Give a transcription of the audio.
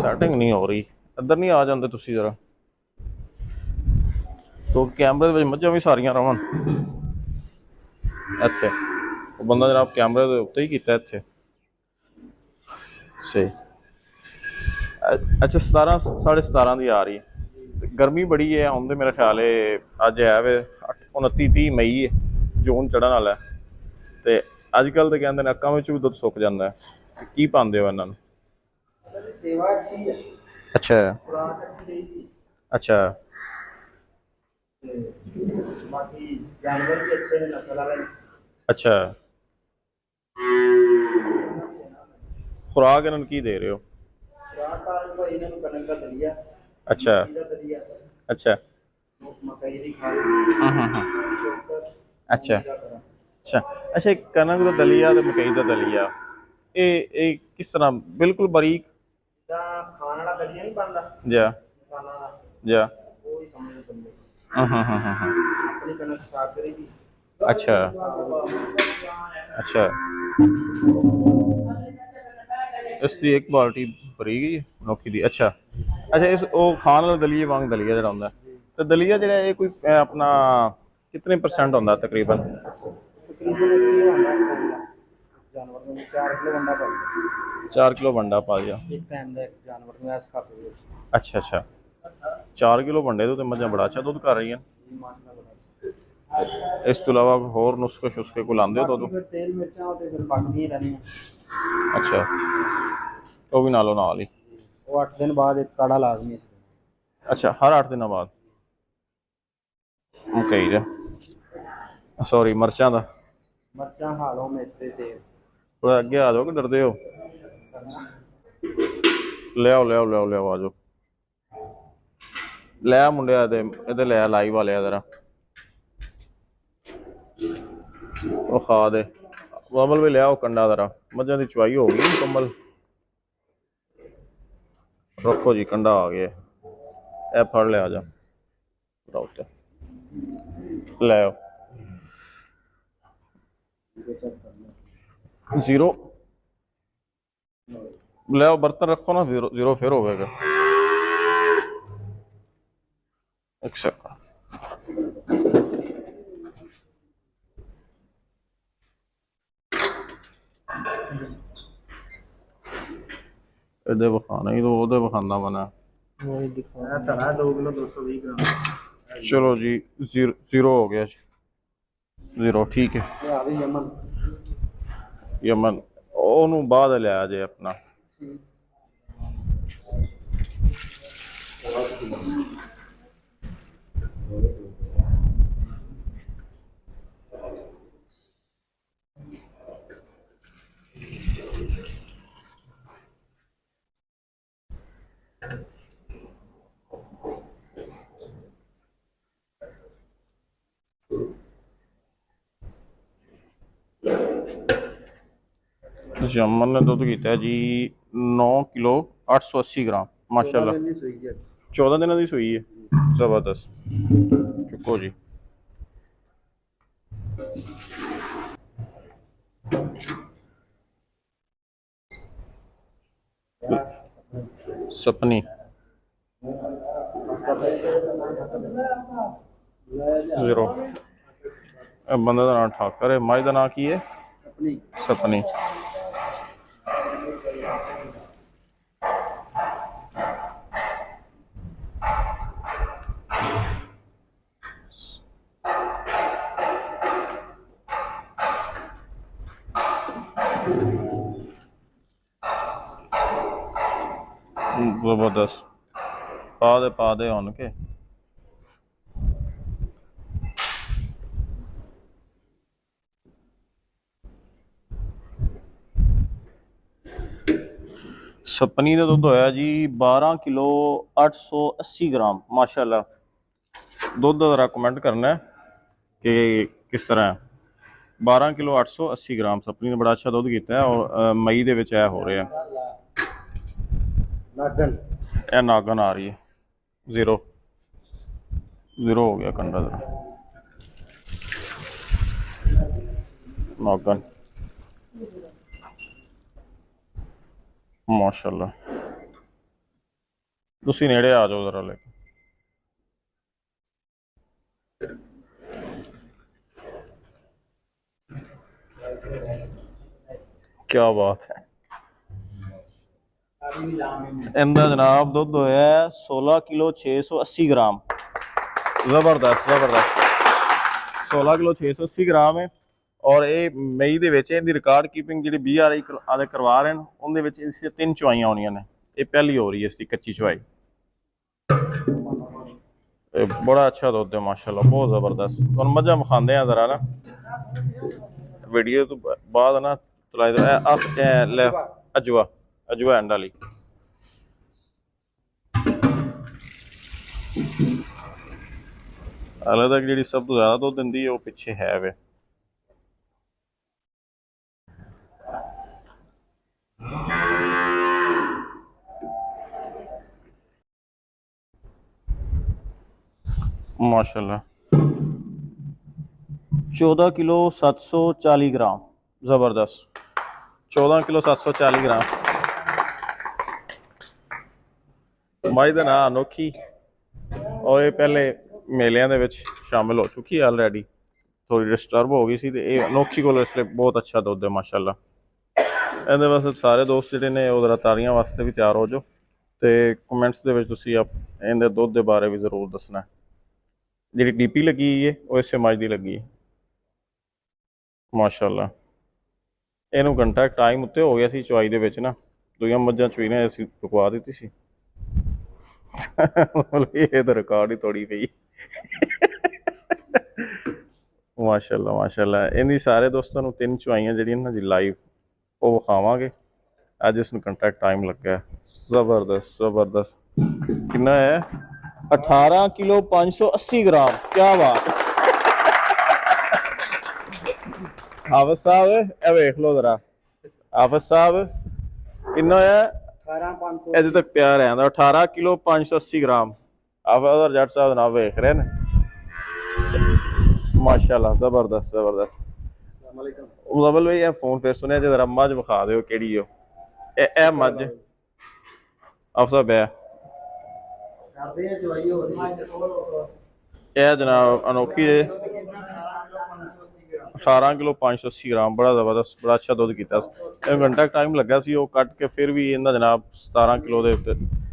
Setting ਨਹੀਂ ਹੋ ਰਹੀ। ਇੱਧਰ ਨਹੀਂ ਆ ਜਾਂਦੇ ਤੁਸੀਂ ਜਰਾ। ਤੋ ਕੈਮਰੇ ਦੇ ਵਿੱਚ ਮੱਝਾਂ ਵੀ ਸਾਰੀਆਂ ਰਵਣ ਅੱਛਾ ਉਹ ਬੰਦਾ ਜਨਾਬ ਕੈਮਰੇ ਦੇ ਉੱਤੇ ਹੀ ਕੀਤਾ ਇੱਥੇ। ਸਹੀ। ਅੱਛਾ 17 ਸਾਢੇ 17 ਦੀ ਆ ਰਹੀ ਹੈ। ਤੇ ਗਰਮੀ ਬੜੀ ਹੈ ਹੁਣ ਤੇ ਮੇਰਾ ਖਿਆਲ ਹੈ ਅੱਜ ਹੈ ਵੇ 29 30 ਮਈ ਹੈ ਜੂਨ ਚੜਨ ਵਾਲਾ ਤੇ ਅੱਜ ਕੱਲ ਤਾਂ ਕਹਿੰਦੇ ਨੇ, ਅੱਖਾਂ ਵਿੱਚ ਵੀ ਦੁੱਧ ਸੁੱਕ ਜਾਂਦਾ ਕੀ ਪਾਉਂਦੇ ਹੋ ਇਹਨਾਂ ਨੂੰ? ਸੇਵਾ ਅੱਛੀ ਹੈ ਅੱਛਾ। ਖੁਰਾਕ ਅੱਛੀ ਦੇਗੀ ਅੱਛਾ। ਬਾਕੀ ਜਾਨਵਰ ਵੀ ਅੱਛੇ ਨੇ ਨਸਲ ਵਾਲੇ। ਅੱਛਾ। ਖੁਰਾਕ ਇਹਨਾਂ ਨੂੰ ਕੀ ਦੇ ਰਹੇ ਹੋ? ਖੁਰਾਕ ਕਾਰਨ ਭਾਈ ਇਹਨਾਂ ਨੂੰ ਕਣਕ ਦਾ ਦਲੀਆ ਅੱਛਾ। ਅੱਛਾ। ਮਕਈ ਦੀ ਖਾਲ ਹਾਂ ਹਾਂ ਹਾਂ। ਅੱਛਾ। ਅੱਛਾ। ਅੱਛਾ ਕਣਕ ਦਾ ਦਲੀਆ ਤੇ ਮਕਈ ਦਾ ਦਲੀਆ। ਇਹ ਇਹ ਕਿਸ ਤਰ੍ਹਾਂ ਬਿਲਕੁਲ ਬਰੀਕ ਤਾਂ ਖਾਣ ਵਾਲਾ ਦਲੀਆ ਨਹੀਂ ਬਣਦਾ ਜਾਂ ਕਿਸਾਨਾਂ ਦਾ ਜਾਂ ਉਹ ਹੀ ਸਮਝ ਲਓ ਬੰਦੇ ਹਾਂ ਹਾਂ ਹਾਂ ਹਾਂ ਹਾਂ ਆਪਣੀ ਕਣਕ ਸਾਫ਼ ਕਰੇਗੀ। ਅੱਛਾ। ਅੱਛਾ। ਇਸ ਦੀ ਇੱਕ ਬਾਲਟੀ ਭਰੀ ਗਈ ਮਨੁੱਖੀ ਦੀ। ਅੱਛਾ। ਅੱਛਾ ਇਸ ਉਹ ਖਾਣ ਵਾਲਾ ਦਲੀਆ ਵਾਂਗ ਦਲੀਆ ਜਿਹੜਾ ਹੁੰਦਾ। ਤੇ ਦਲੀਆ ਜਿਹੜਾ ਇਹ ਕੋਈ ਅਹ, ਆਪਣਾ ਕਿਤਨੇ ਪਰਸੈਂਟ ਹੁੰਦਾ ਤਕਰੀਬਨ? ਤਕਰੀਬਨ ਆਉਂਦਾ ਦਾ 4 ਕਿਲੋ ਬੰਦਾ ਪਾਉਂਦਾ 4 ਕਿਲੋ ਵੰਡਾ ਪਾ ਗਿਆ ਇੱਕ ਟਾਈਮ ਦਾ ਇੱਕ ਜਾਨਵਰ ਨੂੰ ਇਸ ਖਾਤੇ ਵਿੱਚ ਅੱਛਾ ਅੱਛਾ। 4 ਕਿਲੋ ਵੰਡੇ ਤੋਂ ਤੇ ਮੱਝਾਂ ਬੜਾ ਅੱਛਾ ਦੁੱਧ ਕਰ ਰਹੀਆਂ। ਇਸ ਤੋਂ ਇਲਾਵਾ ਹੋਰ ਨੁਸਖੇ ਸ਼ੁਸਖੇ ਕੋ ਲਾਉਂਦੇ ਹੋ ਦੁੱਧ? ਫਿਰ ਤੇਲ ਮਿਰਚਾਂ ਉਹ ਤੇ ਫਿਰ ਪੱਕਦੀਆਂ ਹੀ ਰਹਿਣੀਆਂ। ਅੱਛਾ। ਉਹ ਵੀ ਨਾਲੋਂ ਨਾਲ ਹੀ। ਉਹ 8 ਦਿਨ ਬਾਅਦ ਇੱਕ ਕਾੜਾ ਲਾਜ਼ਮੀ ਹੈ। ਅੱਛਾ ਹਰ 8 ਦਿਨਾਂ ਬਾਅਦ? ਮਕਈ ਦਾ ਸੌਰੀ ਮਿਰਚਾਂ ਦਾ। ਮਰਚਾਂ ਹਾਲੋ ਮੇਥੇ ਤੇ ਥੋੜਾ ਅੱਗੇ ਆ ਜਾਓ ਕਿ ਡਰਦੇ ਹੋ? ਲਿਆਓ ਲਿਆਓ ਲਿਆਓ ਲਿਆਓ, ਆ ਜਾਓ। ਲੈ ਮੁੰਡਿਆ ਇਹਦੇ ਇਹਦੇ ਲੈ ਲਾਈਵ ਵਾਲਿਆ ਜ਼ਰਾ ਉਹ ਖਾ ਦੇ। ਵਮਲ ਵੀ ਲਿਆਓ ਕੰਡਾ ਜ਼ਰਾ। ਮੱਝਾਂ ਦੀ ਚੁਆਈ ਹੋ ਗਈ ਮੁਕੰਮਲ ਰੱਖੋ ਜੀ, ਕੰਡਾ ਆ ਗਿਆ। ਇਹ ਫੜ ਲਿਆ ਜਾ। ਡਾਕਟਰ ਲੈ ਆਓ। ਜ਼ੀਰੋ। ਲਿਆਓ ਬਰਤਨ ਰੱਖੋ ਨਾ, ਜ਼ੀਰੋ ਫਿਰ ਹੋਵੇਗਾ ਇੱਕ ਇਹਦੇ ਵਿਖਾਣਾ ਹੀ ਤਾਂ ਉਹਦੇ ਵਿਖਾਉਂਦਾ ਮਨਾ ਉਹ ਦਿਖਾਇਆ ਧੜਾ 2 ਕਿਲੋ 220 ਗ੍ਰਾਮ ਚਲੋ ਜੀ ਜ਼ੀਰੋ ਜ਼ੀਰੋ ਹੋ ਗਿਆ ਜੀ। ਜ਼ੀਰੋ, ਠੀਕ ਹੈ। ਆ ਵੀ ਯਮਨ ਯਮਨ ਉਹਨੂੰ ਬਾਅਦ ਲਿਆ ਜੇ ਆਪਣਾ। ਜਮਨ ਨੇ ਦੁੱਧ ਕੀਤਾ ਜੀ 9 ਕਿਲੋ 880 ਗ੍ਰਾਮ ਮਾਸ਼ਾਅੱਲਾ। ਇੰਨੀ ਸਹੀ ਹੈ। 14 ਦਿਨਾਂ ਦੀ ਸੂਈ ਹੈ। ਜ਼ਬਰਦਸਤ। ਚੁੱਕੋ ਜੀ। ਸਪਨੀ। ਜ਼ੀਰੋ। ਇਹ ਬੰਦੇ ਦਾ ਨਾਮ ਠਾਕਰ ਹੈ। ਮਾਈ ਦਾ ਨਾਮ ਕੀ ਹੈ? ਆਪਣੀ ਸਪਨੀ ਜ਼ਬਰਦਸਤ ਪਾ ਦੇ ਪਾ ਦੇ ਹੁਣ ਕੇ ਸਪਨੀ ਦਾ ਦੁੱਧ ਹੋਇਆ ਜੀ 12 ਕਿਲੋ 880 ਗ੍ਰਾਮ ਮਾਸ਼ਾਅੱਲਾ ਦੁੱਧ ਦਾ ਕਮੈਂਟ ਕਰਨਾ ਹੈ ਕਿ ਕਿਸ ਤਰ੍ਹਾਂ ਹੈ 12 ਕਿਲੋ 880 ਗ੍ਰਾਮ ਸਪਨੀ ਨੇ ਬੜਾ ਅੱਛਾ ਦੁੱਧ ਕੀਤਾ ਹੈ ਔਰ ਮਈ ਦੇ ਵਿੱਚ ਇਹ ਹੋ ਰਿਹਾ। ਨਾਗਨ। ਇਹ ਨਾਗਨ ਆ ਰਹੀ ਹੈ। ਜ਼ੀਰੋ। ਜ਼ੀਰੋ ਹੋ ਗਿਆ ਕੰਡਾ ਦਾ। ਨਾਗਨ। ਮਾਸ਼ਾਅੱਲਾ। ਤੁਸੀਂ ਨੇੜੇ ਆ ਜਾਓ ਜ਼ਰਾ ਲੈ ਕੇ। ਕੀ ਬਾਤ। ਹੈ ਇਹਦਾ ਜਨਾਬ ਦੁੱਧ ਹੋਇਆ ਹੈ 16 ਕਿਲੋ 680 ਗ੍ਰਾਮ। ਜ਼ਬਰਦਸਤ ਜ਼ਬਰਦਸਤ। 16 ਕਿਲੋ 680 ਗ੍ਰਾਮ ਹੈ ਔਰ ਇਹ ਮਈ ਦੇ ਵਿੱਚ ਇਹਦੀ ਰਿਕਾਰਡ ਕੀਪਿੰਗ ਜਿਹੜੀ ਬੀਆਰਆਈ ਆਦੇ ਕਰਵਾ ਰਹੇ ਨੇ, ਉਹਦੇ ਵਿੱਚ ਇਸ ਦੀਆਂ ਤਿੰਨ ਚੁਆਈਆਂ ਆਉਣੀਆਂ ਨੇ। ਇਹ ਪਹਿਲੀ ਹੋ ਰਹੀ ਹੈ ਇਸ ਦੀ ਕੱਚੀ ਚੁਆਈ। ਬੜਾ ਅੱਛਾ ਦੁੱਧ ਹੈ, ਮਾਸ਼ਾਅੱਲਾ, ਬਹੁਤ ਜ਼ਬਰਦਸਤ। ਤੁਹਾਨੂੰ ਮਜ਼ਾ ਵਿਖਾਉਂਦੇ ਆ ਜ਼ਰਾ ਨਾ। ਵੀਡੀਓ ਤੋਂ ਬਾਅਦ ਨਾ ਚਲਾਈ ਦੋ ਇਹ ਲੈ ਅਜਵਾ ਅਜਵਾਇਣ ਵਾਲੀ। ਹਾਲੇ ਤੱਕ ਜਿਹੜੀ ਸਭ ਤੋਂ ਜ਼ਿਆਦਾ ਦੁੱਧ ਦਿੰਦੀ ਹੈ ਉਹ ਪਿੱਛੇ ਹੈ ਵੇ। ਮਾਸ਼ਾਅੱਲਾ। 14 ਕਿਲੋ 740 ਗ੍ਰਾਮ। ਜ਼ਬਰਦਸਤ। 14 ਕਿਲੋ 740 ਗ੍ਰਾਮ। ਮਾਈ ਦਾ ਨਾਂ ਅਨੋਖੀ। ਔਰ ਇਹ ਪਹਿਲੇ ਮੇਲਿਆਂ ਦੇ ਵਿੱਚ ਸ਼ਾਮਿਲ ਹੋ ਚੁੱਕੀ ਹੈ ਆਲਰੇਡੀ ਥੋੜੀ ਡਿਸਟਰਬ ਹੋ ਗਈ ਸੀ ਤੇ ਇਹ ਅਨੋਖੀ ਕੋਲ ਇਸ ਲਈ ਬਹੁਤ ਅੱਛਾ ਦੁੱਧ ਹੈ, ਮਾਸ਼ਾਅੱਲਾ। ਇਹਦੇ ਵਾਸਤੇ ਸਾਰੇ ਦੋਸਤ ਜਿਹੜੇ ਨੇ ਉਹ ਜ਼ਰਾ ਤਾਰੀਆਂ ਵਾਸਤੇ ਵੀ ਤਿਆਰ ਹੋ ਜਾਓ। ਤੇ ਕਮੈਂਟਸ ਦੇ ਵਿੱਚ ਤੁਸੀਂ ਆਪ ਇਹਦੇ ਦੁੱਧ ਦੇ ਬਾਰੇ ਵੀ ਜ਼ਰੂਰ ਦੱਸਣਾ। ਜਿਹੜੀ ਡੀਪੀ ਲੱਗੀ ਹੈ, ਉਹ ਇਸੇ ਮੱਝ ਦੀ ਲੱਗੀ ਹੈ। ਮਾਸ਼ਾਅੱਲਾ। ਇਹਨੂੰ ਘੰਟਾ ਟਾਈਮ ਉੱਤੇ ਹੋ ਗਿਆ ਸੀ ਚੁਆਈ ਦੇ ਵਿੱਚ ਨਾ। ਦੂਜੀਆਂ ਮੱਝਾਂ ਚੁਈ ਨੇ, ਅਸੀਂ ਰੁਕਵਾ ਦਿੱਤੀ ਸੀ। ਇਹ ਤਾਂ ਰਿਕਾਰਡ ਹੀ ਤੋੜੀ ਪਈ। ਮਾਸ਼ਾਅੱਲਾ ਮਾਸ਼ਾਅੱਲਾ। ਇਹਦੀ ਸਾਰੇ ਦੋਸਤਾਂ ਨੂੰ ਤਿੰਨ ਚੁਆਈਆਂ ਜਿਹੜੀਆਂ ਨਾ ਜੀ ਲਾਈਵ ਉਹ ਵਿਖਾਵਾਂਗੇ। ਅੱਜ ਇਸ ਨੂੰ ਘੰਟਾ ਟਾਈਮ ਲੱਗਾ ਜ਼ਬਰਦਸਤ ਜ਼ਬਰਦਸਤ। ਕਿੰਨਾ ਹੈ? 18 ਕਿਲੋ 580 ਗ੍ਰਾਮ। ਕੀ ਬਾਤ। ਸਾਹਿਬ ਇਹ ਵੇਖ ਲਓ ਜ਼ਰਾ। ਸਾਹਿਬ ਕਿੰਨਾ ਹੈ 18500 ਇਹਦੇ ਤੱਕ ਪਿਆ ਰਹਿੰਦਾ 18 ਕਿਲੋ 580 ਗ੍ਰਾਮ। ਆਫਸ ਜੱਟ ਸਾਹਿਬ ਨਾਲ ਵੇਖ ਰਹੇ ਨੇ। ਮਾਸ਼ਾਅੱਲਾ ਜ਼ਬਰਦਸਤ ਜ਼ਬਰਦਸਤ। ਮੁਜ਼ਮਲ ਭਾਈ ਇਹ ਫੋਨ ਫਿਰ ਸੁਣਿਆ ਜੇ ਜ਼ਰਾ ਮੱਝ ਵਿਖਾ ਦਿਓ ਕਿਹੜੀ ਹੋ ਇਹ ਇਹ ਮੱਝ। ਆਫਸਾ ਬੈ ਕਰਦੇ ਆ ਜਵਾਈ ਹੋ ਰਹੀ ਇਹ ਜਨਾਬ ਅਨੋਖੀ ਹੈ 18 ਕਿਲੋ 580 ਗ੍ਰਾਮ ਬੜਾ ਜ਼ਬਰਦਸਤ, ਬੜਾ ਅੱਛਾ ਦੁੱਧ ਕੀਤਾ ਸੀ। ਇਹ ਘੰਟਾ ਟਾਈਮ ਲੱਗਾ ਸੀ, ਉਹ ਕੱਟ ਕੇ ਫਿਰ ਵੀ ਇਹਦਾ ਜਨਾਬ 17 ਕਿਲੋ ਦੇ ਉੱਤੇ